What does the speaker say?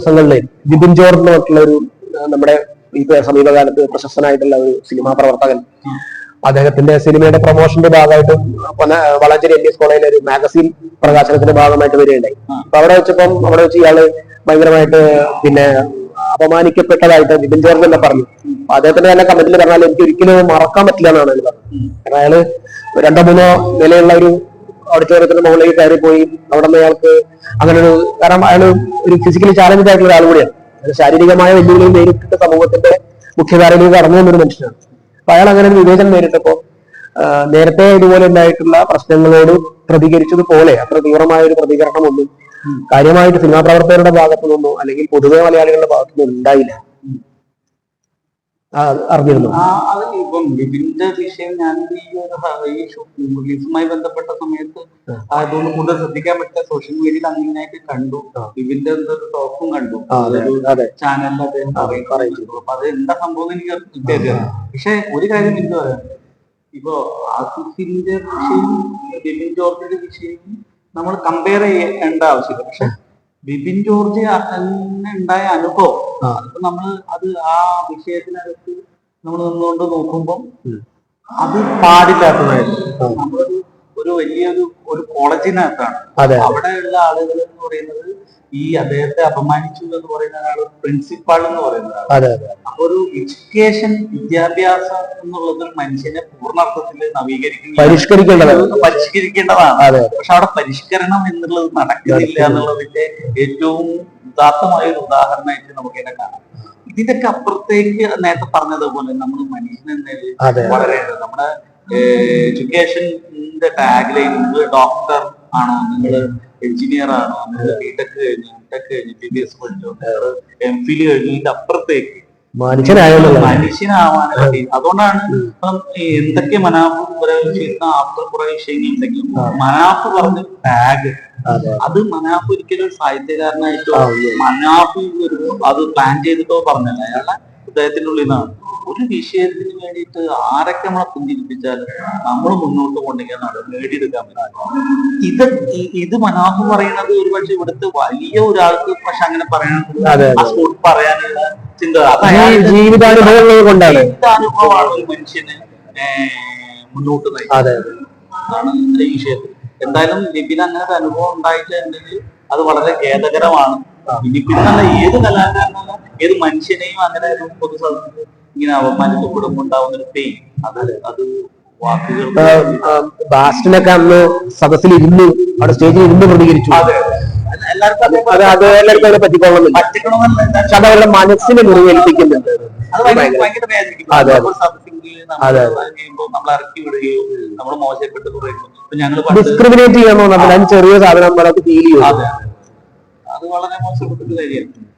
ദിവസങ്ങളിൽ ബിബിൻ ജോർജ് എന്ന് പറഞ്ഞിട്ടുള്ള ഒരു നമ്മുടെ ഈ സമീപകാലത്ത് പ്രശസ്തനായിട്ടുള്ള ഒരു സിനിമാ പ്രവർത്തകൻ. അദ്ദേഹത്തിന്റെ സിനിമയുടെ പ്രൊമോഷന്റെ ഭാഗമായിട്ട് വളാഞ്ചേരി എം എസ് കോളേജിലെ ഒരു മാഗസീൻ പ്രകാശനത്തിന്റെ ഭാഗമായിട്ട് വരികയുണ്ടായി. അപ്പൊ അവിടെ വെച്ചപ്പം അവിടെ വെച്ച് ഇയാൾ ഭയങ്കരമായിട്ട് പിന്നെ അപമാനിക്കപ്പെട്ടതായിട്ട് ബിബിൻ ജോർജ് തന്നെ പറഞ്ഞു. അപ്പൊ അദ്ദേഹത്തിന്റെ തന്നെ കമന്റിൽ പറഞ്ഞാൽ എനിക്ക് ഒരിക്കലും മറക്കാൻ പറ്റില്ല എന്നാണ് പറഞ്ഞത്. കാരണം അയാൾ രണ്ടോ മൂന്നോ നിലയുള്ള ഒരു ഓഡിറ്റോറിയത്തിന്റെ മുകളിലേക്ക് കയറി പോയി. അവിടെ നിന്ന് അയാൾക്ക് അങ്ങനെ ഒരു കാരണം അയാൾ ഒരു ഫിസിക്കലി ചാലഞ്ച് ആയിട്ടുള്ള ഒരാൾ കൂടിയാണ്. ശാരീരികമായ വെല്ലുവിളിയും നേരിട്ടിട്ട് സമൂഹത്തിന്റെ മുഖ്യധാരയിലേക്ക് കടന്നു വന്നൊരു മനുഷ്യനാണ്. അപ്പൊ അയാൾ അങ്ങനെ ഒരു വിവേചനം നേരിട്ടപ്പോ നേരത്തെ ഇതുപോലെ ഉണ്ടായിട്ടുള്ള പ്രശ്നങ്ങളോട് പ്രതികരിച്ചതുപോലെ അത്ര തീവ്രമായ ഒരു പ്രതികരണം ഒന്നും കാര്യമായിട്ട് സിനിമാ പ്രവർത്തകരുടെ ഭാഗത്തു നിന്നോ അല്ലെങ്കിൽ പൊതുവെ മലയാളികളുടെ ഭാഗത്തു നിന്നോ ഉണ്ടായില്ല. അറിഞ്ഞിരുന്നു. ഇപ്പം ബിബിന്റെ വിഷയം ഞാൻ ഈ ഒരു റിലീസുമായി ബന്ധപ്പെട്ട സമയത്ത് അതുകൊണ്ട് കൂടുതൽ ശ്രദ്ധിക്കാൻ പറ്റില്ല. സോഷ്യൽ മീഡിയയിൽ അങ്ങനെയായിട്ട് കണ്ടു. ബിബിന്റെ എന്തൊരു ടോക്കും കണ്ടു. ചാനലിൽ അദ്ദേഹം പറയുന്നു. അപ്പൊ അത് എന്താ സംഭവം എനിക്ക് കൃത്യമായിട്ട് പക്ഷെ ഒരു കാര്യം എനിക്ക് പറയാം ഇപ്പോ ആസിഫിന്റെ വിഷയം ബിബിൻ ജോർജിന്റെ വിഷയം നമ്മൾ കമ്പയർ ചെയ്യേണ്ട ആവശ്യമില്ല. പക്ഷെ ബിബിൻ ജോർജ് ഉണ്ടായ അനുഭവം ആ. അതിപ്പോ നമ്മൾ അത് ആ വിഷയത്തിനകത്ത് നമ്മൾ നിന്നുകൊണ്ട് നോക്കുമ്പോൾ അത് പാടില്ലാത്തതായിരുന്നു. നമ്മളൊരു ഒരു വലിയൊരു ഒരു കോളേജിനകത്താണ്. അവിടെയുള്ള ആളുകൾ എന്ന് പറയുന്നത് ഈ അദ്ദേഹത്തെ അപമാനിച്ചു എന്ന് പറയുന്ന ഒരാൾ പ്രിൻസിപ്പാൾ എന്ന് പറയുന്ന ഒരാൾ അതെ അതെ. അപ്പൊ ഒരു എഡ്യൂക്കേഷൻ വിദ്യാഭ്യാസം എന്നുള്ളത് മനുഷ്യനെ പൂർണാർത്ഥത്തിൽ നവീകരിക്കുന്ന പരിഷ്കരിക്കേണ്ടതാണ്. പരിഷ്കരിക്കേണ്ടതാണ്. പക്ഷെ അവിടെ പരിഷ്കരണം എന്നുള്ളത് നടക്കുന്നില്ല എന്നുള്ളതിന്റെ ഏറ്റവും ഉദാത്തമായ ഒരു ഉദാഹരണമായിട്ട് നമുക്ക് ഇതിനെ കാണാം. ഇതിന്റെയൊക്കെ അപ്പുറത്തേക്ക് നേരത്തെ പറഞ്ഞതുപോലെ നമ്മൾ മനുഷ്യനെ. വളരെ നമ്മുടെ എഡ്യൂക്കേഷന്റെ ടാഗ് ലൈൻ ഡോക്ടർ ആണോ? നിങ്ങൾ എഞ്ചിനീയർ ആണോ? നിങ്ങൾ ബിടെക് കഴിഞ്ഞു ടെക് കഴിഞ്ഞു ബി ബി എസ് പഠിച്ചു? എം ഫിൽ കഴിഞ്ഞു ഇതിന്റെ അപ്പുറത്തേക്ക്. മനുഷ്യനാവാൻ അതുകൊണ്ടാണ് ഇപ്പം എന്തൊക്കെ മനാഫ് ചെയ്യുന്ന ആഫ്റ്റർ കുറെ വിഷയങ്ങളുണ്ടെങ്കിലും മനാഫ് പറഞ്ഞ ടാഗ് അതെ മനാഫ് ഒരിക്കലും ഒരു സാഹിത്യകാരനായിട്ടോ മനാഫ് അത് പ്ലാൻ ചെയ്തിട്ടോ പറഞ്ഞല്ല. അയാളെ ഹൃദയത്തിനുള്ളിൽ നിന്നാണ്. ഒരു വിഷയത്തിന് വേണ്ടിയിട്ട് ആരൊക്കെ നമ്മളെ പുഞ്ചിരിപ്പിച്ചാലും നമ്മൾ മുന്നോട്ട് കൊണ്ടുപോയി അത് നേടിയെടുക്കാൻ പറ്റും. ഇത് ഇത് മനാഫ് പറയുന്നത് ഒരുപക്ഷെ ഇവിടുത്തെ വലിയ ഒരാൾക്ക് പക്ഷെ അങ്ങനെ spot പറയാനുള്ള ചിന്ത. ജീവിതാനുഭവങ്ങൾ കൊണ്ടാണ്. ജീവിതാനുഭവമാണ് ഒരു മനുഷ്യന് മുന്നോട്ട് നയിക്കുന്നത് അതാണ് ഈ വിഷയത്തിൽ. എന്തായാലും ലിബിൻ അങ്ങനെ ഒരു അനുഭവം ഉണ്ടായിട്ടുണ്ടെങ്കിൽ അത് വളരെ ഖേദകരമാണ്. ഇനി പിന്നെ ഏത് കലാകാരനല്ല ഏത് മനുഷ്യനെയും അങ്ങനെ ഒരു പൊതുസ്ഥലത്ത് ഇങ്ങനെ അപമാനിക്കപ്പെടുമ്പോൾ ഉണ്ടാവുന്ന ഒരു പെയിൻ അത് അത് വാക്കുകൾ ബാസ്റ്റിനൊക്കെ അന്ന് സദസ്സിൽ ഇരുന്നു അവിടെ സ്റ്റേജിൽ ഇരുന്ന് പ്രതികരിച്ചു. എല്ലാവർക്കും അതേപോലെ അത് അത് എല്ലാവർക്കും അതിനെ പറ്റിക്കൊള്ളുന്നില്ല പറ്റിക്കണമെന്നല്ല. പക്ഷെ അത് അവരുടെ മനസ്സിനെ മുറിവേൽപ്പിക്കുന്നുണ്ട്. ഡിസ്ക്രിമിനേറ്റ് ചെയ്യാൻ അതിന് ചെറിയ സാധനം ഫീൽ ചെയ്യും അത് വളരെ മോശപ്പെട്ട കാര്യമാണ്